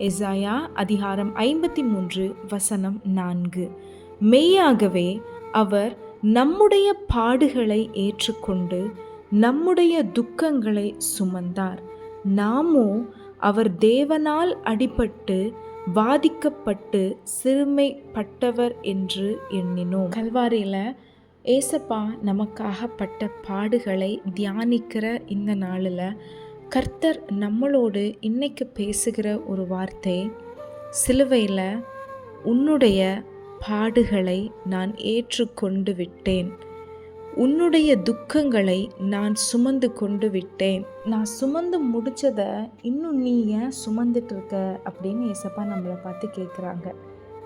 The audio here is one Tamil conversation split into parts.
எசாயா அதிகாரம் ஐம்பத்தி மூன்று வசனம் நான்கு. மெய்யாகவே அவர் நம்முடைய பாடுகளை ஏற்றுக்கொண்டு நம்முடைய துக்கங்களை சுமந்தார். நாமோ அவர் தேவனால் அடிபட்டு வாதிக்கப்பட்டு சிறுமைப்பட்டவர் என்று எண்ணினோம். கல்வாரியில் ஏசப்பா நமக்காக பட்ட பாடுகளை தியானிக்கிற இந்த நாளில் கர்த்தர் நம்மளோடு இன்னைக்கு பேசுகிற ஒரு வார்த்தை சிலுவையில் உன்னுடைய பாடுகளை நான் ஏற்றுக்கொண்டு விட்டேன். உன்னுடைய துக்கங்களை நான் சுமந்து கொண்டு விட்டேன். நான் சுமந்து முடித்ததை இன்னும் நீ ஏன் சுமந்துட்டு இருக்க? அப்படின்னு ஏசப்பா நம்மளை பார்த்து கேட்குறாங்க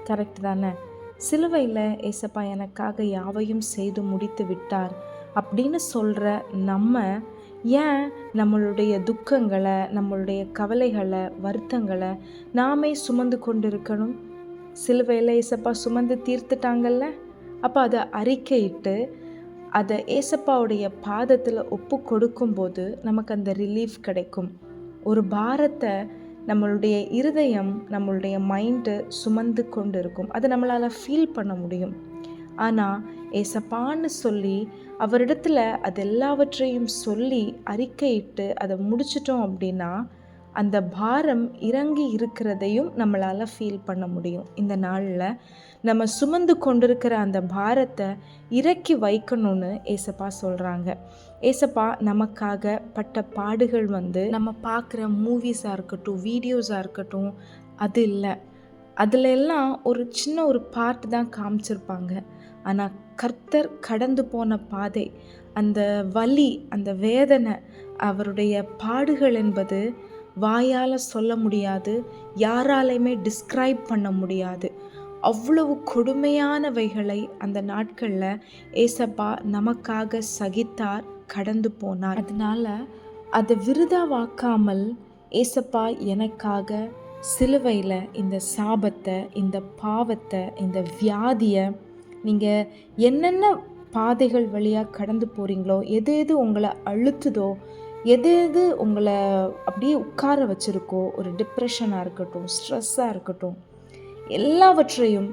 கரெக்ட் தானே? சிலுவையில் ஏசப்பா எனக்காக யாவையும் செய்து முடித்து விட்டார். அப்படின்னு சொல்கிற நம்ம ஏன் நம்மளுடைய துக்கங்களை நம்மளுடைய கவலைகளை வருத்தங்களை நாமே சுமந்து கொண்டு இருக்கணும் சிலுவையில் ஏசப்பா சுமந்து தீர்த்துட்டாங்கல்ல? அப்போ அதை அறிக்கையிட்டு அதை ஏசப்பாவுடைய பாதத்தில் ஒப்பு கொடுக்கும்போது நமக்கு அந்த ரிலீஃப் கிடைக்கும். ஒரு பாரத்தை நம்மளுடைய இருதயம் நம்மளுடைய மைண்டு சுமந்து கொண்டு இருக்கும் அதை நம்மளால் ஃபீல் பண்ண முடியும். ஆனால் ஏசப்பான்னு சொல்லி அவரிடத்துல அது எல்லாவற்றையும் சொல்லி அறிக்கையிட்டு அதை முடிச்சிட்டோம் அப்படின்னா அந்த பாரம் இறங்கி இருக்கிறதையும் நம்மளால் ஃபீல் பண்ண முடியும். இந்த நாளில் நம்ம சுமந்து கொண்டிருக்கிற அந்த பாரத்தை இறக்கி வைக்கணும்னு ஏசப்பா சொல்கிறாங்க ஏசப்பா நமக்காக பட்ட பாடுகள் வந்து நம்ம பார்க்குற மூவிஸாக இருக்கட்டும் வீடியோஸாக இருக்கட்டும் அது இல்லை. அதில் எல்லாம் ஒரு சின்ன ஒரு பார்ட் தான் காமிச்சிருப்பாங்க. ஆனால் கர்த்தர் கடந்து போன பாதை அந்த வலி அந்த வேதனை அவருடைய பாடுகள் என்பது வாயால் சொல்ல முடியாது யாராலையுமே டிஸ்கிரைப் பண்ண முடியாது. அவ்வளவு கொடுமையானவைகளை அந்த நாட்களில் ஏசப்பா நமக்காக சகித்தார் கடந்து போனார். அதனால் அதை விருதாவாக்காமல் ஏசப்பா எனக்காக சிலுவையில் இந்த சாபத்தை இந்த பாவத்தை இந்த வியாதியை நீங்கள் என்னென்ன பாதைகள் வழியாக கடந்து போகிறீங்களோ எது எது உங்களை அழுத்துதோ எது எது உங்களை அப்படியே உட்கார வச்சுருக்கோ ஒரு டிப்ரெஷனாக இருக்கட்டும் ஸ்ட்ரெஸ்ஸாக இருக்கட்டும் எல்லாவற்றையும்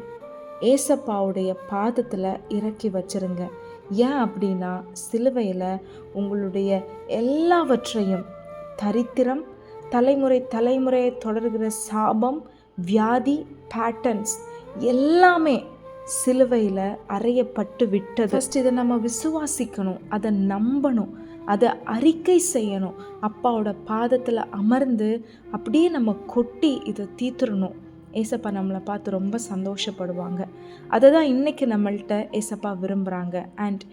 ஏசப்பாவுடைய பாதத்தில் இறக்கி வச்சுருங்க. ஏன் அப்படின்னா சிலுவையில் உங்களுடைய எல்லாவற்றையும் தரித்திரம் தலைமுறை தலைமுறையை தொடர்கிற சாபம் வியாதி பேட்டர்ன்ஸ் எல்லாமே சிலுவையில் அறையப்பட்டு விட்டது. ஃபஸ்ட் இதை நம்ம விசுவாசிக்கணும் அதை நம்பணும் அதை அறிக்கை செய்யணும். அப்பாவோட பாதத்தில் அமர்ந்து அப்படியே நம்ம கொட்டி இதை தீத்துறணும். ஏசப்பா நம்மளை பார்த்து ரொம்ப சந்தோஷப்படுவாங்க. அதை தான் இன்றைக்கி நம்மள்கிட்ட ஏசப்பா விரும்புகிறாங்க அண்ட்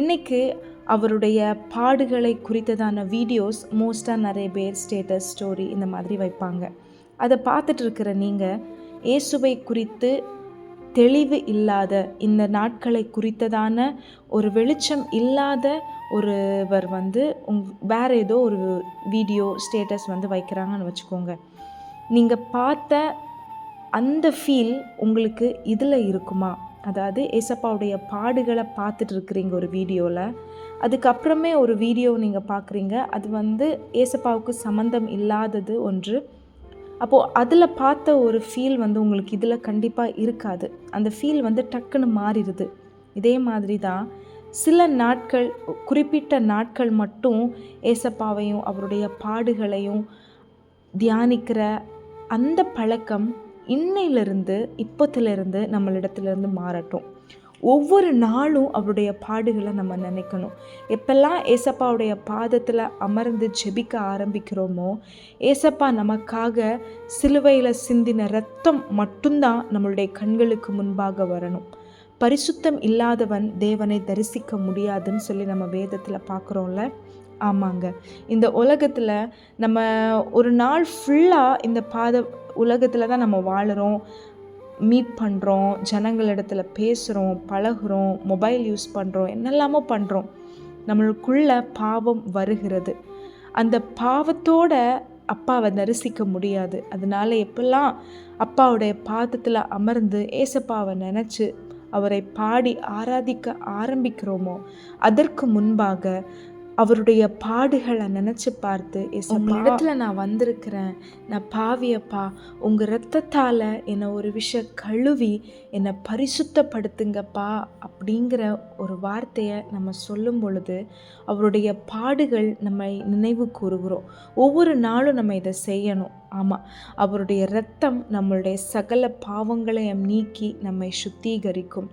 இன்றைக்கு அவருடைய பாடுகளை குறித்ததான வீடியோஸ் மோஸ்ட்டாக நிறைய பேர் ஸ்டேட்டஸ் ஸ்டோரி இந்த மாதிரி வைப்பாங்க. அதை பார்த்துட்டு இருக்கிற நீங்கள் இயேசுவை குறித்து தெளிவு இல்லாத இந்த நாட்களை குறித்ததான ஒரு வெளிச்சம் இல்லாத ஒருவர் வந்து உங் வேறு ஏதோ ஒரு வீடியோ ஸ்டேட்டஸ் வந்து வைக்கிறாங்கன்னு வச்சுக்கோங்க. நீங்கள் பார்த்த அந்த ஃபீல் உங்களுக்கு இதில் இருக்குமா? அதாவது ஏசப்பாவுடைய பாடுகளை பார்த்துட்டு இருக்கிறீங்க ஒரு வீடியோவில் அதுக்கப்புறமே ஒரு வீடியோ நீங்கள் பார்க்குறீங்க. அது வந்து ஏசப்பாவுக்கு சம்மந்தம் இல்லாதது ஒன்று. அப்போது அதில் பார்த்த ஒரு ஃபீல் வந்து உங்களுக்கு இதில் கண்டிப்பாக இருக்காது. அந்த ஃபீல் வந்து டக்குன்னு மாறிடுது. இதே மாதிரி தான் சில நாட்கள் குறிப்பிட்ட நாட்கள் மட்டும் ஏசப்பாவையும் அவருடைய பாடுகளையும் தியானிக்கிற அந்த பழக்கம் இன்னையிலிருந்து இப்போத்திலிருந்து நம்மளிடத்துலேருந்து மாறட்டும். ஒவ்வொரு நாளும் அவருடைய பாடுகளை நம்ம நினைக்கணும். எப்பெல்லாம் ஏசப்பாவுடைய பாதத்தில் அமர்ந்து ஜெபிக்க ஆரம்பிக்கிறோமோ ஏசப்பா நமக்காக சிலுவையில் சிந்தின ரத்தம் மட்டும்தான் நம்மளுடைய கண்களுக்கு முன்பாக வரணும். பரிசுத்தம் இல்லாதவன் தேவனை தரிசிக்க முடியாதுன்னு சொல்லி நம்ம வேதத்தில் பார்க்குறோம்ல. ஆமாங்க. இந்த உலகத்தில் நம்ம ஒரு நாள் ஃபுல்லாக இந்த பாத உலகத்தில் தான் நம்ம வாழுறோம் மீட் பண்ணுறோம் ஜனங்களிடத்தில் பேசுகிறோம் பழகுறோம் மொபைல் யூஸ் பண்ணுறோம் என்னெல்லாமோ பண்ணுறோம் நம்மளுக்குள்ள பாவம் வருகிறது. அந்த பாவத்தோட அப்பாவை தரிசிக்க முடியாது. அதனால எப்பெல்லாம் அப்பாவுடைய பாதத்தில் அமர்ந்து ஏசப்பாவை நினச்சி அவரை பாடி ஆராதிக்க ஆரம்பிக்கிறோமோ அதற்கு முன்பாக அவருடைய பாடுகளை நினச்சி பார்த்து உங்கள் இடத்துல நான் வந்திருக்கிறேன். நான் பாவியப்பா. உங்கள் ரத்தத்தால் என்னை ஒரு விஷயம் கழுவி என்னை பரிசுத்தப்படுத்துங்கப்பா. அப்படிங்கிற ஒரு வார்த்தையை நம்ம சொல்லும் பொழுது அவருடைய பாடுகள் நம்மை நினைவு கூறுகிறோம். ஒவ்வொரு நாளும் நம்ம இதை செய்யணும். ஆமாம் அவருடைய ரத்தம் நம்மளுடைய சகல பாவங்களையும் நீக்கி நம்மை சுத்திகரிக்கும்.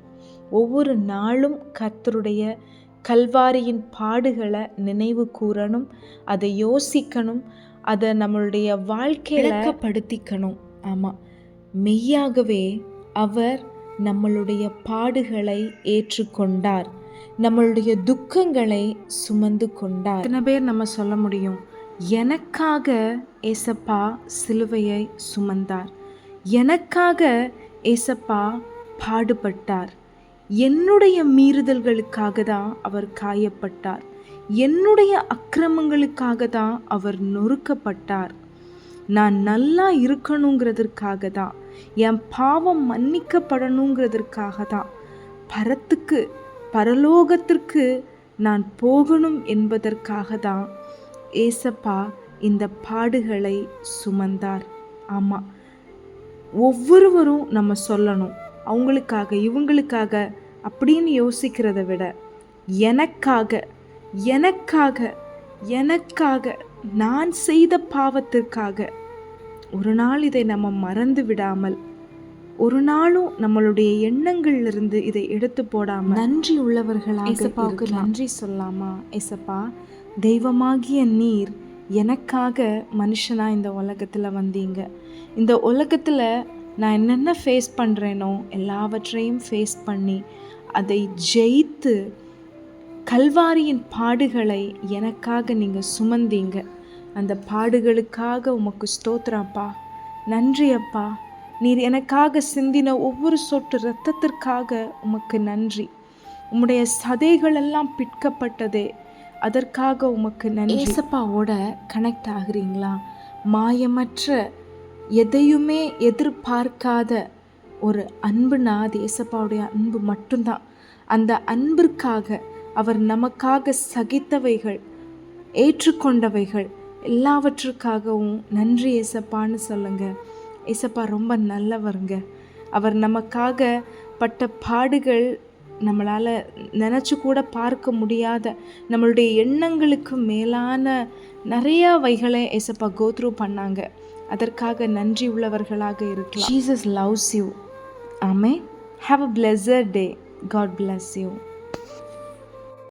ஒவ்வொரு நாளும் கர்த்தருடைய கல்வாரியின் பாடுகளை நினைவு கூறணும் அதை யோசிக்கணும் அதை நம்மளுடைய வாழ்க்கையில் படுத்திக்கணும் ஆமாம் மெய்யாகவே அவர் நம்மளுடைய பாடுகளை ஏற்றுக்கொண்டார். நம்மளுடைய துக்கங்களை சுமந்து கொண்டார். எத்தனை பேர் நம்ம சொல்ல முடியும். எனக்காக ஏசப்பா சிலுவையை சுமந்தார். எனக்காக ஏசப்பா பாடுபட்டார். என்னுடைய மீறுதல்களுக்காக தான் அவர் காயப்பட்டார். என்னுடைய அக்கிரமங்களுக்காக தான் அவர் நொறுக்கப்பட்டார். நான் நல்லா இருக்கணுங்கிறதுக்காக தான் என் பாவம் மன்னிக்கப்படணுங்கிறதுக்காக தான் பரத்துக்கு பரலோகத்திற்கு நான் போகணும் என்பதற்காக தான் ஏசப்பா இந்த பாடுகளை சுமந்தார். ஆமாம் ஒவ்வொருவரும் நம்ம சொல்லணும். அவங்களுக்காக இவங்களுக்காக அப்படின்னு யோசிக்கிறத விட எனக்காக எனக்காக எனக்காக நான் செய்த பாவத்திற்காக ஒரு நாள் இதை நம்ம மறந்து விடாமல் ஒரு நாளும் நம்மளுடைய எண்ணங்கள்லிருந்து இதை எடுத்து போடாமல் நன்றி உள்ளவர்களாக ஏசப்பாவுக்கு நன்றி சொல்லாமா ஏசப்பா தெய்வமாகிய நீர் எனக்காக மனுஷனாக இந்த உலகத்தில் வந்தீங்க. இந்த உலகத்தில் நான் என்னென்ன ஃபேஸ் பண்ணுறேனோ எல்லாவற்றையும் ஃபேஸ் பண்ணி அதை ஜெயித்து கல்வாரியின் பாடுகளை எனக்காக நீங்கள் சுமந்தீங்க. அந்த பாடுகளுக்காக உமக்கு ஸ்தோத்திரப்பா நன்றி அப்பா. நீர் எனக்காக சிந்தின ஒவ்வொரு சொட்டு இரத்தத்திற்காக உமக்கு நன்றி. உம்முடைய சதைகள் எல்லாம் பிற்கப்பட்டதே அதற்காக உமக்கு நன்றி. ஏசப்பாவோட கனெக்ட் ஆகுறீங்களா? மாயமற்ற எதையுமே எதிர்பார்க்காத ஒரு அன்புனா அது ஏசப்பாவுடைய அன்பு மட்டும்தான். அந்த அன்பிற்காக அவர் நமக்காக சகித்தவைகள் ஏற்றுக்கொண்டவைகள் எல்லாவற்றுக்காகவும் நன்றி ஏசப்பான்னு சொல்லுங்க. ஏசப்பா ரொம்ப நல்லவருங்க. அவர் நமக்காக பட்ட பாடுகள் நம்மளால் நினச்சி கூட பார்க்க முடியாத நம்மளுடைய எண்ணங்களுக்கு மேலான நிறையா வைகளை ஏசப்பா கோத்ரூ பண்ணாங்க. அதற்காக நன்றி உள்ளவர்களாக இருக்கலாம். Jesus loves you amen have a pleasure day God bless you